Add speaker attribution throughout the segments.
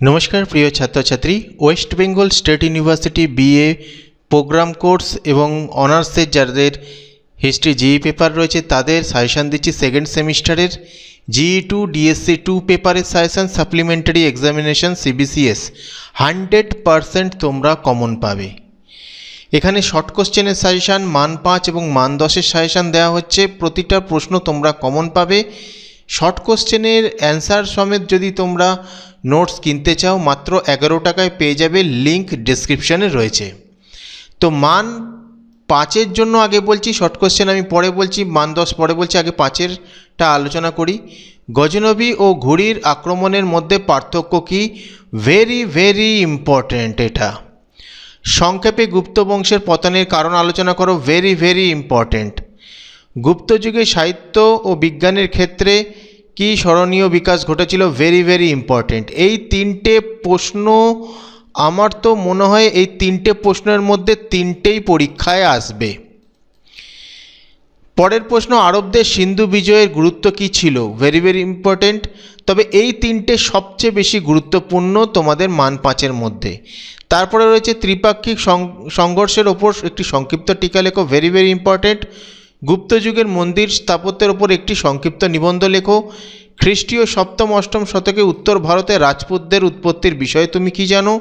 Speaker 1: নমস্কার, প্রিয় ছাত্রছাত্রী। West Bengal State University BA programme course এবং অনার্সের যাদের হিস্ট্রি জিই পেপার রয়েছে, তাদের সাজেশান দিচ্ছি সেকেন্ড সেমিস্টারের। জিই টু ডিএসসি টু পেপারের suggestion supplementary examination CBCS hundred percent তোমরা কমন পাবে। এখানে শর্ট কোশ্চেনের সাজেশান, মান পাঁচ এবং মান দশের সাজেশান দেওয়া হচ্ছে। প্রতিটা প্রশ্ন তোমরা কমন পাবে। শর্ট কোশ্চেনের অ্যান্সার সমেত যদি তোমরা নোটস কিনতে চাও, মাত্র এগারো টাকায় পেয়ে যাবে লিঙ্ক ডেসক্রিপশানে রয়েছে। তো মান পাঁচের জন্য আগে বলছি, শর্ট কোশ্চেন আমি পরে বলছি, মান দশ পরে বলছি, আগে পাঁচেরটা আলোচনা করি। গজনবী ও ঘুড়ির আক্রমণের মধ্যে পার্থক্য কি? ভেরি ভেরি ইম্পর্ট্যান্ট এটা। সংক্ষেপে গুপ্ত বংশের পতনের কারণ আলোচনা করো ভেরি ভেরি ইম্পর্ট্যান্ট গুপ্ত যুগে সাহিত্য ও বিজ্ঞানের ক্ষেত্রে কি স্মরণীয় বিকাশ ঘটেছিল? ভেরি ভেরি ইম্পর্ট্যান্ট এই তিনটে প্রশ্ন আমার তো মনে হয় এই তিনটে প্রশ্নের মধ্যে তিনটেই পরীক্ষায় আসবে। পরের প্রশ্ন, আরবদের সিন্ধু বিজয়ের গুরুত্ব কী ছিল? ভেরি ভেরি ইম্পর্ট্যান্ট তবে এই তিনটে সবচেয়ে বেশি গুরুত্বপূর্ণ তোমাদের মান পাঁচের মধ্যে। তারপরে রয়েছে ত্রিপাক্ষিক সংঘর্ষের ওপর একটি সংক্ষিপ্ত টিকা লেখো। ভেরি ভেরি ইম্পর্ট্যান্ট গুপ্ত যুগের মন্দির স্থাপত্যের ওপর একটি সংক্ষিপ্ত নিবন্ধ লেখো। খ্রিস্টীয় সপ্তম, অষ্টম শতকে উত্তর ভারতে রাজপুতদের উৎপত্তির বিষয়ে তুমি কি জানো?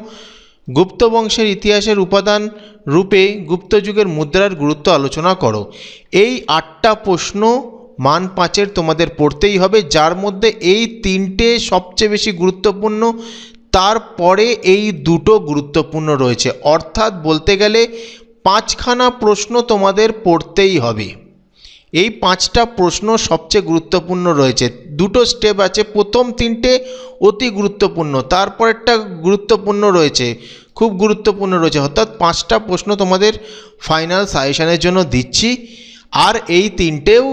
Speaker 1: গুপ্ত বংশের ইতিহাসের উপাদান রূপে গুপ্ত যুগের মুদ্রার গুরুত্ব আলোচনা করো। এই আটটা প্রশ্ন মান পাঁচের তোমাদের পড়তেই হবে, যার মধ্যে এই তিনটে সবচেয়ে বেশি গুরুত্বপূর্ণ। তারপরে এই দুটো গুরুত্বপূর্ণ রয়েছে। অর্থাৎ বলতে গেলে পাঁচখানা প্রশ্ন তোমাদের পড়তেই হবে। এই পাঁচটা প্রশ্ন সবচেয়ে গুরুত্বপূর্ণ রয়েছে। দুটো স্টেপ আছে, প্রথম তিনটে অতি গুরুত্বপূর্ণ, তারপরেরটা গুরুত্বপূর্ণ রয়েছে, খুব গুরুত্বপূর্ণ রয়েছে। অর্থাৎ পাঁচটা প্রশ্ন তোমাদের ফাইনাল সাজেশানের জন্য দিচ্ছি। আর এই তিনটেও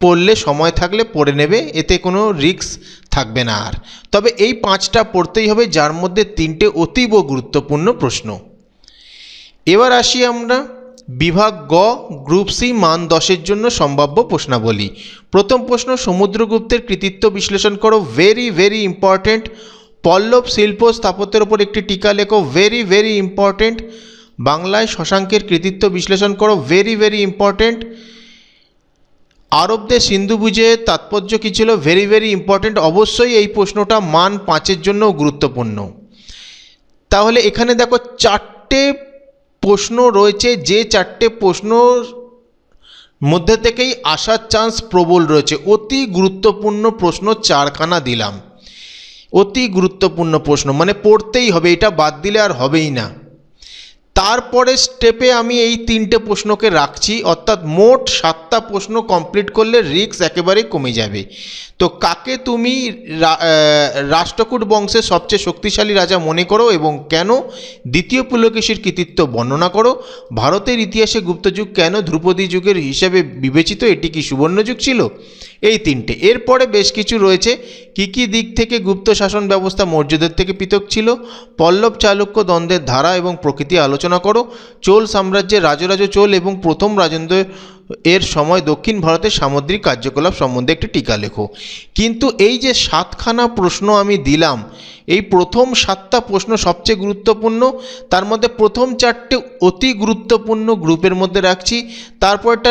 Speaker 1: পড়লে সময় থাকলে পড়ে নেবে, এতে কোনো রিস্ক থাকবে না আর। তবে এই পাঁচটা পড়তেই হবে, যার মধ্যে তিনটে অতীব গুরুত্বপূর্ণ প্রশ্ন। এবার আসি আমরা বিভাগ গ, গ্রুপ সি, মান দশের জন্য সম্ভাব্য প্রশ্নাবলী। প্রথম প্রশ্ন, সমুদ্রগুপ্তের কৃতিত্ব বিশ্লেষণ করো। ভেরি ভেরি ইম্পর্ট্যান্ট পল্লব শিল্প স্থাপত্যের ওপর একটি টিকা লেখো। ভেরি ভেরি ইম্পর্ট্যান্ট বাংলায় শশাঙ্কের কৃতিত্ব বিশ্লেষণ করো। ভেরি ভেরি ইম্পর্ট্যান্ট আরবদের সিন্ধু বুঝে তাৎপর্য কী ছিল? ভেরি ভেরি ইম্পর্ট্যান্ট অবশ্যই এই প্রশ্নটা মান পাঁচের জন্যও গুরুত্বপূর্ণ। তাহলে এখানে দেখো চারটে প্রশ্ন রয়েছে, যে চারটে প্রশ্ন মধ্যে থেকেই আসার চান্স প্রবল রয়েছে। অতি গুরুত্বপূর্ণ প্রশ্ন চারখানা দিলাম। অতি গুরুত্বপূর্ণ প্রশ্ন মানে পড়তেই হবে, এটা বাদ দিলে আর হবেই না। তারপরে স্টেপে আমি এই তিনটে প্রশ্নকে রাখছি, অর্থাৎ মোট সাতটা প্রশ্ন কমপ্লিট করলে রিস্ক একেবারে কমে যাবে। তো কাকে তুমি রাষ্ট্রকূট বংশের সবচেয়ে শক্তিশালী রাজা মনে করো এবং কেন দ্বিতীয় পুলকেশীর কৃতিত্ব বর্ণনা করো? ভারতের ইতিহাসে গুপ্তযুগ কেন ধ্রুপদী যুগের হিসাবে বিবেচিত? এটি কি সুবর্ণযুগ ছিল? এই তিনটে। এরপরে বেশ কিছু রয়েছে। কি কি দিক থেকে গুপ্ত শাসন ব্যবস্থা মৌর্যদের থেকে পৃথক ছিল? পল্লব চালুক্য দ্বন্দ্বের ধারা এবং প্রকৃতি আলোচনা করো। চোল সাম্রাজ্যের রাজরাজ চোল এবং প্রথম রাজেন্দ্র এর সময় দক্ষিণ ভারতের সামুদ্রিক কার্যকলাপ সম্বন্ধে একটি টিকা লেখো। কিন্তু এই যে সাতখানা প্রশ্ন আমি দিলাম, এই প্রথম সাতটা প্রশ্ন সবচেয়ে গুরুত্বপূর্ণ, তার মধ্যে প্রথম চারটে অতি গুরুত্বপূর্ণ গ্রুপের মধ্যে রাখছি, তারপরটা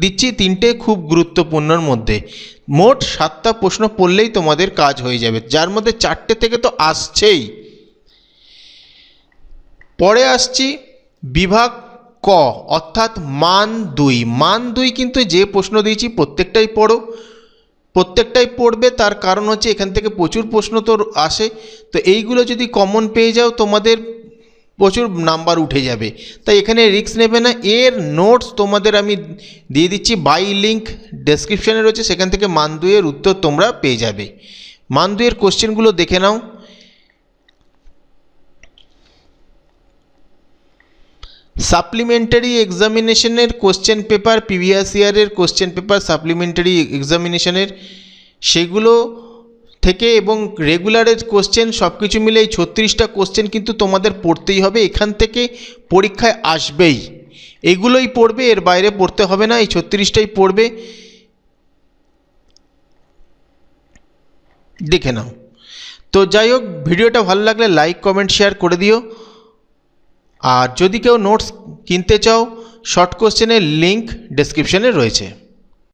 Speaker 1: দিচ্ছি তিনটে খুব গুরুত্বপূর্ণর মধ্যে। মোট সাতটা প্রশ্ন পড়লেই তোমাদের কাজ হয়ে যাবে, যার মধ্যে চারটে থেকে তো আসছেই। পরে আসছি বিভাগ ক, অর্থাৎ মান দুই। মান দুই কিন্তু যে প্রশ্ন দিয়েছি প্রত্যেকটাই পড়ো। প্রত্যেকটাই পড়বে, তার কারণ হচ্ছে এখান থেকে প্রচুর প্রশ্ন তো আসে। তো এইগুলো যদি কমন পেয়ে যাও, তোমাদের প্রচুর নাম্বার উঠে যাবে। তাই এখানে রিস্ক নেবে না। এর নোটস তোমাদের আমি দিয়ে দিচ্ছি বাই লিঙ্ক ডেসক্রিপশানে রয়েছে। সেখান থেকে মান দুইয়ের উত্তর তোমরা পেয়ে যাবে। মান দুইয়ের কোশ্চেনগুলো দেখে নাও। সাপ্লিমেন্টারি এক্সামিনেশনের কোশ্চেন পেপার, প্রিভিয়াস ইয়ারের কোশ্চেন পেপার, সাপ্লিমেন্টারি এক্সামিনেশনের সেগুলো থেকে এবং রেগুলারের কোশ্চেন সব কিছু মিলে এই ছত্রিশটা কোশ্চেন কিন্তু তোমাদের পড়তেই হবে, এখান থেকে পরীক্ষায় আসবেই। এগুলোই পড়বে, এর বাইরে পড়তে হবে না, এই ছত্রিশটাই পড়বে। দেখে নাও। তো যাই হোক, ভিডিওটা ভালো লাগলে লাইক কমেন্ট শেয়ার করে দিও। আর যদি কেউ নোটস কিনতে চাও শর্ট কোশ্চেনের লিঙ্ক ডেসক্রিপশনে রয়েছে।